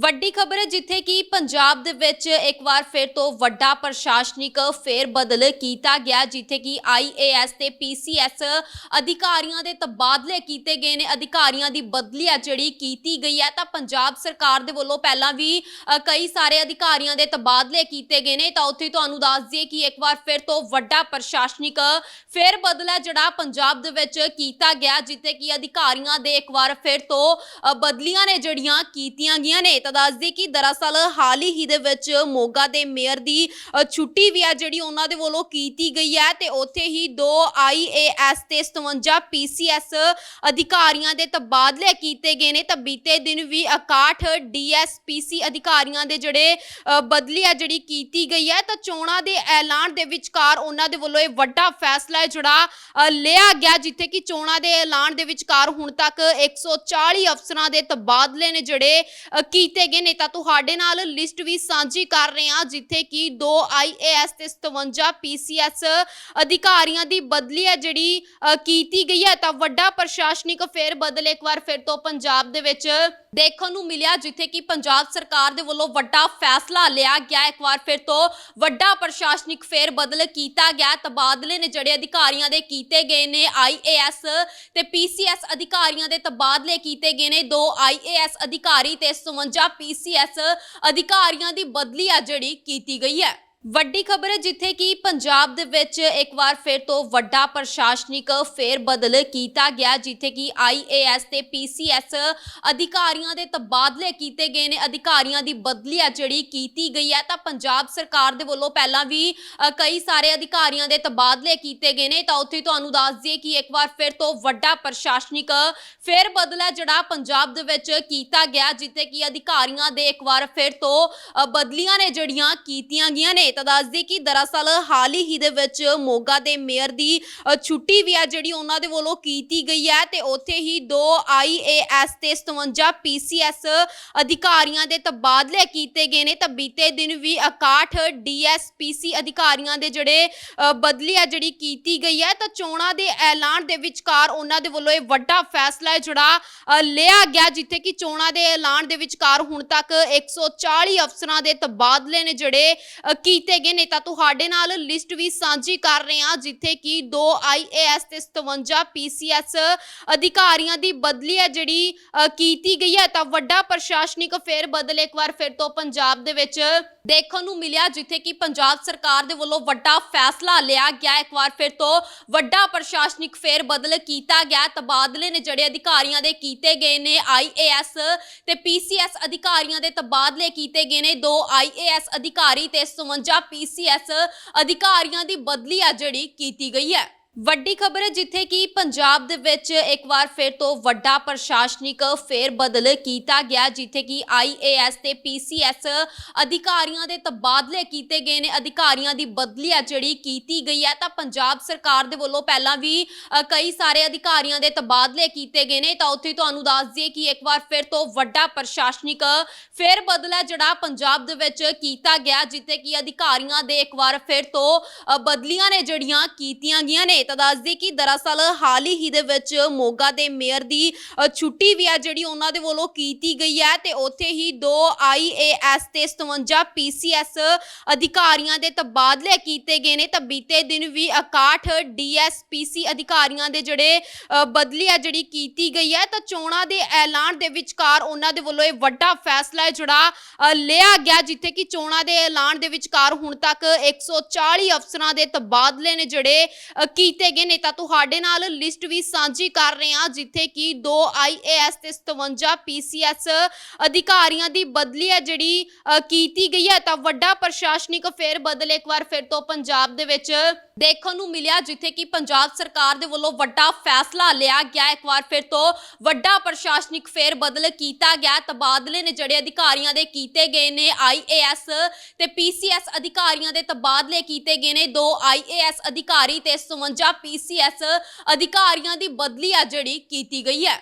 ਵੱਡੀ ਖਬਰ ਹੈ ਜਿੱਥੇ ਕਿ ਪੰਜਾਬ ਦੇ ਵਿੱਚ ਇੱਕ ਵਾਰ ਫਿਰ ਤੋਂ ਵੱਡਾ ਪ੍ਰਸ਼ਾਸਨਿਕ ਫੇਰ ਬਦਲ ਕੀਤਾ ਗਿਆ, ਜਿੱਥੇ ਕਿ ਆਈਏਐਸ ਤੇ ਪੀਸੀਐਸ ਅਧਿਕਾਰੀਆਂ ਦੇ ਤਬਾਦਲੇ ਕੀਤੇ ਗਏ ਨੇ। ਅਧਿਕਾਰੀਆਂ ਦੀ ਬਦਲੀ ਆ ਜਿਹੜੀ ਕੀਤੀ ਗਈ ਹੈ ਤਾਂ ਪੰਜਾਬ ਸਰਕਾਰ ਦੇ ਵੱਲੋਂ ਪਹਿਲਾਂ ਵੀ ਕਈ ਸਾਰੇ ਅਧਿਕਾਰੀਆਂ ਦੇ ਤਬਾਦਲੇ ਕੀਤੇ ਗਏ ਨੇ। ਤਾਂ ਉੱਥੇ ਤੁਹਾਨੂੰ ਦੱਸ ਦਈਏ ਕਿ ਇੱਕ ਵਾਰ ਫਿਰ ਤੋਂ ਵੱਡਾ ਪ੍ਰਸ਼ਾਸਨਿਕ ਫੇਰ ਬਦਲ ਹੈ ਜਿਹੜਾ ਪੰਜਾਬ ਦੇ ਵਿੱਚ ਕੀਤਾ ਗਿਆ, ਜਿੱਥੇ ਕਿ ਅਧਿਕਾਰੀਆਂ ਦੇ ਇੱਕ ਵਾਰ ਫਿਰ ਤੋਂ ਬਦਲੀਆਂ ਨੇ ਜਿਹੜੀਆਂ ਕੀਤੀਆਂ ਗਈਆਂ ਨੇ। ਤਾਂ ਦੱਸਦੀ ਕਿ ਦਰਅਸਲ ਹਾਲ ਹੀ ਦੇ ਵਿੱਚ ਮੋਗਾ ਦੇ ਮੇਅਰ ਦੀ ਛੁੱਟੀ ਵੀ ਆ ਜਿਹੜੀ ਉਹਨਾਂ ਦੇ ਵੱਲੋਂ ਕੀਤੀ ਗਈ ਹੈ ਤੇ ਉੱਥੇ ਹੀ ਦੋ ਆਈਏਐਸ ਤੇ 57 ਪੀਸੀਐਸ ਅਧਿਕਾਰੀਆਂ ਦੇ ਤਬਾਦਲੇ ਕੀਤੇ ਗਏ ਨੇ। ਤਾਂ ਬੀਤੇ ਦਿਨ ਵੀ 61 ਡੀਐਸਪੀਸੀ ਅਧਿਕਾਰੀਆਂ ਦੇ ਜਿਹੜੇ ਅ, ਬਦਲੀ ਆ ਜਿਹੜੀ ਕੀਤੀ ਗਈ ਹੈ ਤਾਂ ਚੋਣਾਂ ਦੇ ਐਲਾਨ ਦੇ ਵਿਚਕਾਰ ਉਹਨਾਂ ਦੇ ਵੱਲੋਂ ਇਹ ਵੱਡਾ ਫੈਸਲਾ ਜਿਹੜਾ ਲਿਆ ਗਿਆ ਜਿੱਥੇ ਕਿ ਚੋਣਾਂ ਦੇ ਐਲਾਨ ਦੇ ਵਿਚਕਾਰ ਹੁਣ ਤੱਕ 140 ਅਫਸਰਾਂ ਦੇ ਤਬਾਦਲੇ ਨੇ ਜਿਹੜੇ ਅ, ਕੀਤੇ ਗਏ ਨੇ, ਤਾਂ ਤੁਹਾਡੇ ਨਾਲ ਲਿਸਟ ਵੀ ਸਾਂਝੀ ਕਰ ਰਹੇ ਹਾਂ, ਜਿੱਥੇ ਕਿ ਦੋ ਆਈਏਐਸ ਤੇ 57 ਪੀਸੀਐਸ ਅਧਿਕਾਰੀਆਂ ਦੀ ਬਦਲੀ ਹੈ, ਜਿਹੜੀ ਕੀਤੀ ਗਈ ਹੈ। ਤਾਂ ਵੱਡਾ ਪ੍ਰਸ਼ਾਸਨਿਕ ਫੇਰ ਬਦਲ ਇੱਕ ਵਾਰ ਫਿਰ ਤੋਂ ਪੰਜਾਬ ਦੇ ਵਿੱਚ ਦੇਖਣ ਨੂੰ ਮਿਲਿਆ, ਜਿੱਥੇ ਕਿ ਪੰਜਾਬ ਸਰਕਾਰ ਦੇ ਵੱਲੋਂ ਵੱਡਾ ਫੈਸਲਾ ਲਿਆ ਗਿਆ। ਇੱਕ ਵਾਰ ਫਿਰ ਤੋਂ ਵੱਡਾ ਪ੍ਰਸ਼ਾਸਨਿਕ ਫੇਰ ਬਦਲ ਕੀਤਾ ਗਿਆ। ਤਬਾਦਲੇ ਨੇ ਜਿਹੜੇ ਅਧਿਕਾਰੀਆਂ ਦੇ ਕੀਤੇ ਗਏ ਨੇ ਆਈਏਐਸ ਤੇ ਪੀਸੀਐਸ ਅਧਿਕਾਰੀਆਂ ਦੇ ਤਬਾਦਲੇ ਕੀਤੇ ਗਏ ਨੇ, ਦੋ ਆਈਏਐਸ ਅਧਿਕਾਰੀ ਤੇ 57 ਪੀਸੀਐਸ ਅਧਿਕਾਰੀਆਂ ਦੀ ਬਦਲੀ ਆ ਜਿਹੜੀ ਕੀਤੀ ਗਈ ਹੈ। ਵੱਡੀ ਖਬਰ ਹੈ ਜਿੱਥੇ ਕਿ ਪੰਜਾਬ ਦੇ ਵਿੱਚ ਇੱਕ ਵਾਰ ਫਿਰ ਤੋਂ ਵੱਡਾ ਪ੍ਰਸ਼ਾਸਨਿਕ ਫੇਰਬਦਲ ਕੀਤਾ ਗਿਆ, ਜਿੱਥੇ ਕਿ ਆਈਏਐਸ ਤੇ ਪੀਸੀਐਸ ਅਧਿਕਾਰੀਆਂ ਦੇ ਤਬਾਦਲੇ ਕੀਤੇ ਗਏ ਨੇ। ਅਧਿਕਾਰੀਆਂ ਦੀ ਬਦਲੀ ਆ ਜਿਹੜੀ ਕੀਤੀ ਗਈ ਹੈ, ਤਾਂ ਪੰਜਾਬ ਸਰਕਾਰ ਦੇ ਵੱਲੋਂ ਪਹਿਲਾਂ ਵੀ ਕਈ ਸਾਰੇ ਅਧਿਕਾਰੀਆਂ ਦੇ ਤਬਾਦਲੇ ਕੀਤੇ ਗਏ ਨੇ। ਤਾਂ ਉੱਥੇ ਤੁਹਾਨੂੰ ਦੱਸ ਦਈਏ ਕਿ ਇੱਕ ਵਾਰ ਫਿਰ ਤੋਂ ਵੱਡਾ ਪ੍ਰਸ਼ਾਸਨਿਕ ਫੇਰਬਦਲ ਹੈ ਜਿਹੜਾ ਪੰਜਾਬ ਦੇ ਵਿੱਚ ਕੀਤਾ ਗਿਆ, ਜਿੱਥੇ ਕਿ ਅਧਿਕਾਰੀਆਂ ਦੇ ਇੱਕ ਵਾਰ ਫਿਰ ਤੋਂ ਬਦਲੀਆਂ ਨੇ ਜਿਹੜੀਆਂ ਕੀਤੀਆਂ ਗਈਆਂ ਨੇ। ਤਾਂ ਦੱਸ ਕਿ ਦਰਅਸਲ ਹਾਲ ਹੀ ਦੇ ਵਿੱਚ ਮੋਗਾ ਦੇ ਮੇਅਰ ਦੀ ਛੁੱਟੀ ਵੀ ਆ ਜਿਹੜੀ ਉਹਨਾਂ ਦੇ ਵੱਲੋਂ ਕੀਤੀ ਗਈ ਹੈ ਤੇ ਉੱਥੇ ਹੀ ਦੋ ਆਈਏਐਸ ਤੇ 57 ਪੀਸੀਐਸ ਅਧਿਕਾਰੀਆਂ ਦੇ ਤਬਾਦਲੇ ਕੀਤੇ ਗਏ ਨੇ। ਤਾਂ ਬੀਤੇ ਦਿਨ ਵੀ 61 ਡੀਐਸਪੀਸੀ ਅਧਿਕਾਰੀਆਂ ਦੇ ਜਿਹੜੇ ਅ, ਬਦਲੀ ਆ ਜਿਹੜੀ ਕੀਤੀ ਗਈ ਹੈ। ਤਾਂ ਚੋਣਾਂ ਦੇ ਐਲਾਨ ਦੇ ਵਿਚਕਾਰ ਉਹਨਾਂ ਦੇ ਵੱਲੋਂ ਇਹ ਵੱਡਾ ਫੈਸਲਾ ਜਿਹੜਾ ਲਿਆ ਗਿਆ ਜਿੱਥੇ ਕਿ ਚੋਣਾਂ ਦੇ ਐਲਾਨ ਦੇ ਵਿਚਕਾਰ ਹੁਣ ਤੱਕ 140 ਅਫਸਰਾਂ ਦੇ ਤਬਾਦਲੇ ਨੇ ਜਿਹੜੇ ਅ, ਕੀਤੇ ਗਏ ਨੇ, ਤਾਂ ਤੁਹਾਡੇ ਨਾਲ ਲਿਸਟ ਵੀ ਸਾਂਝੀ ਕਰ ਰਹੇ ਹਾਂ, ਜਿੱਥੇ ਕਿ ਦੋ ਆਈਏਐਸ ਤੇ 57 ਪੀਸੀਐਸ ਅਧਿਕਾਰੀਆਂ ਦੀ ਬਦਲੀ ਹੈ, ਜਿਹੜੀ ਕੀਤੀ ਗਈ ਹੈ। ਤਾਂ ਵੱਡਾ ਪ੍ਰਸ਼ਾਸਨਿਕ ਫੇਰ ਬਦਲ ਇੱਕ ਵਾਰ ਫਿਰ ਤੋਂ ਪੰਜਾਬ ਦੇ ਵਿੱਚ ਦੇਖਣ ਨੂੰ ਮਿਲਿਆ, ਜਿੱਥੇ ਕਿ ਪੰਜਾਬ ਸਰਕਾਰ ਦੇ ਵੱਲੋਂ ਵੱਡਾ ਫੈਸਲਾ ਲਿਆ ਗਿਆ। ਇੱਕ ਵਾਰ ਫਿਰ ਤੋਂ ਵੱਡਾ ਪ੍ਰਸ਼ਾਸਨਿਕ ਫੇਰ ਬਦਲ ਕੀਤਾ ਗਿਆ। ਤਬਾਦਲੇ ਨੇ ਜਿਹੜੇ ਅਧਿਕਾਰੀਆਂ ਦੇ ਕੀਤੇ ਗਏ ਨੇ ਆਈਏਐਸ ਤੇ ਪੀਸੀਐਸ ਅਧਿਕਾਰੀਆਂ ਦੇ ਤਬਾਦਲੇ ਕੀਤੇ ਗਏ ਨੇ। ਦੋ ਆਈਏਐਸ ਅਧਿਕਾਰੀ ਤੇ 57 ਪੀਸੀਐਸ ਅਧਿਕਾਰੀਆਂ ਦੀ ਬਦਲੀ ਆ ਜਿਹੜੀ ਕੀਤੀ ਗਈ ਹੈ। ਵੱਡੀ ਖਬਰ ਹੈ ਜਿੱਥੇ ਕਿ ਪੰਜਾਬ ਦੇ ਵਿੱਚ ਇੱਕ ਵਾਰ ਫਿਰ ਤੋਂ ਵੱਡਾ ਪ੍ਰਸ਼ਾਸਨਿਕ ਫੇਰ ਬਦਲ ਕੀਤਾ ਗਿਆ, ਜਿੱਥੇ ਕਿ ਆਈਏਐਸ ਤੇ ਪੀਸੀਐਸ ਅਧਿਕਾਰੀਆਂ ਦੇ ਤਬਾਦਲੇ ਕੀਤੇ ਗਏ ਨੇ। ਅਧਿਕਾਰੀਆਂ ਦੀ ਬਦਲੀ ਆ ਜਿਹੜੀ ਕੀਤੀ ਗਈ ਹੈ, ਤਾਂ ਪੰਜਾਬ ਸਰਕਾਰ ਦੇ ਵੱਲੋਂ ਪਹਿਲਾਂ ਵੀ ਕਈ ਸਾਰੇ ਅਧਿਕਾਰੀਆਂ ਦੇ ਤਬਾਦਲੇ ਕੀਤੇ ਗਏ ਨੇ। ਤਾਂ ਉੱਥੇ ਤੁਹਾਨੂੰ ਦੱਸ ਦਈਏ ਕਿ ਇੱਕ ਵਾਰ ਫਿਰ ਤੋਂ ਵੱਡਾ ਪ੍ਰਸ਼ਾਸਨਿਕ ਫੇਰ ਬਦਲ ਹੈ ਜਿਹੜਾ ਪੰਜਾਬ ਦੇ ਵਿੱਚ ਕੀਤਾ ਗਿਆ, ਜਿੱਥੇ ਕਿ ਅਧਿਕਾਰੀਆਂ ਦੇ ਇੱਕ ਵਾਰ ਫਿਰ ਤੋਂ ਬਦਲੀਆਂ ਨੇ ਜਿਹੜੀਆਂ ਕੀਤੀਆਂ ਗਈਆਂ ਨੇ। ਤਾਂ ਦੱਸ ਕਿ ਦਰਅਸਲ ਹਾਲ ਹੀ ਦੇ ਵਿੱਚ ਮੋਗਾ ਦੇ ਮੇਅਰ ਦੀ ਛੁੱਟੀ ਵੀ ਆ ਜਿਹੜੀ ਉਹਨਾਂ ਦੇ ਵੱਲੋਂ ਕੀਤੀ ਗਈ ਹੈ ਤੇ ਉੱਥੇ ਹੀ ਦੋ ਆਈਏਐਸ ਤੇ 57 ਪੀਸੀਐਸ ਅਧਿਕਾਰੀਆਂ ਦੇ ਤਬਾਦਲੇ ਕੀਤੇ ਗਏ ਨੇ। ਤਾਂ ਬੀਤੇ ਦਿਨ ਵੀ 61 ਡੀਐਸਪੀਸੀ ਅਧਿਕਾਰੀਆਂ ਦੇ ਜਿਹੜੇ ਅ, ਬਦਲੀ ਆ ਜਿਹੜੀ ਕੀਤੀ ਗਈ ਹੈ ਤਾਂ ਚੋਣਾਂ ਦੇ ਐਲਾਨ ਦੇ ਵਿਚਕਾਰ ਉਹਨਾਂ ਦੇ ਵੱਲੋਂ ਇਹ ਵੱਡਾ ਫੈਸਲਾ ਜਿਹੜਾ ਲਿਆ ਗਿਆ ਜਿੱਥੇ ਕਿ ਚੋਣਾਂ ਦੇ ਐਲਾਨ ਦੇ ਵਿਚਕਾਰ ਹੁਣ ਤੱਕ 140 ਅਫਸਰਾਂ ਦੇ ਤਬਾਦਲੇ ਨੇ ਜਿਹੜੇ ਅ, ਕੀਤੇ ਗਏ ਨੇ, ਤਾਂ ਤੁਹਾਡੇ ਨਾਲ ਲਿਸਟ ਵੀ ਸਾਂਝੀ ਕਰ ਰਹੇ ਹਾਂ, ਜਿੱਥੇ ਕਿ ਦੋ ਆਈਏਐਸ ਤੇ 57 ਪੀਸੀਐਸ ਅਧਿਕਾਰੀਆਂ ਦੀ ਬਦਲੀ ਹੈ, ਜਿਹੜੀ ਕੀਤੀ ਗਈ ਹੈ। ਤਾਂ ਵੱਡਾ ਪ੍ਰਸ਼ਾਸਨਿਕ ਫੇਰ ਬਦਲ ਇੱਕ ਵਾਰ ਫਿਰ ਤੋਂ ਪੰਜਾਬ ਦੇ ਵਿੱਚ ਦੇਖਣ ਨੂੰ ਮਿਲਿਆ, ਜਿੱਥੇ ਕਿ ਪੰਜਾਬ ਸਰਕਾਰ ਦੇ ਵੱਲੋਂ ਵੱਡਾ ਫੈਸਲਾ ਲਿਆ ਗਿਆ ਇੱਕ ਵਾਰ ਫਿਰ ਤੋਂ ਵੱਡਾ ਪ੍ਰਸ਼ਾਸਨਿਕ ਫੇਰ ਬਦਲ ਕੀਤਾ ਗਿਆ ਤਬਾਦਲੇ ਨੇ ਜਿਹੜੇ ਅਧਿਕਾਰੀਆਂ ਦੇ ਕੀਤੇ ਗਏ ਨੇ ਆਈਏਐਸ ਤੇ ਪੀਸੀਐਸ ਅਧਿਕਾਰੀਆਂ ਦੇ ਤਬਾਦਲੇ ਕੀਤੇ ਗਏ ਨੇ, ਦੋ ਆਈਏਐਸ ਅਧਿਕਾਰੀ ਤੇ 57 ਜਾਂ ਪੀਸੀਐਸ ਅਧਿਕਾਰੀਆਂ ਦੀ ਬਦਲੀ ਆ ਜਿਹੜੀ ਕੀਤੀ ਗਈ ਹੈ।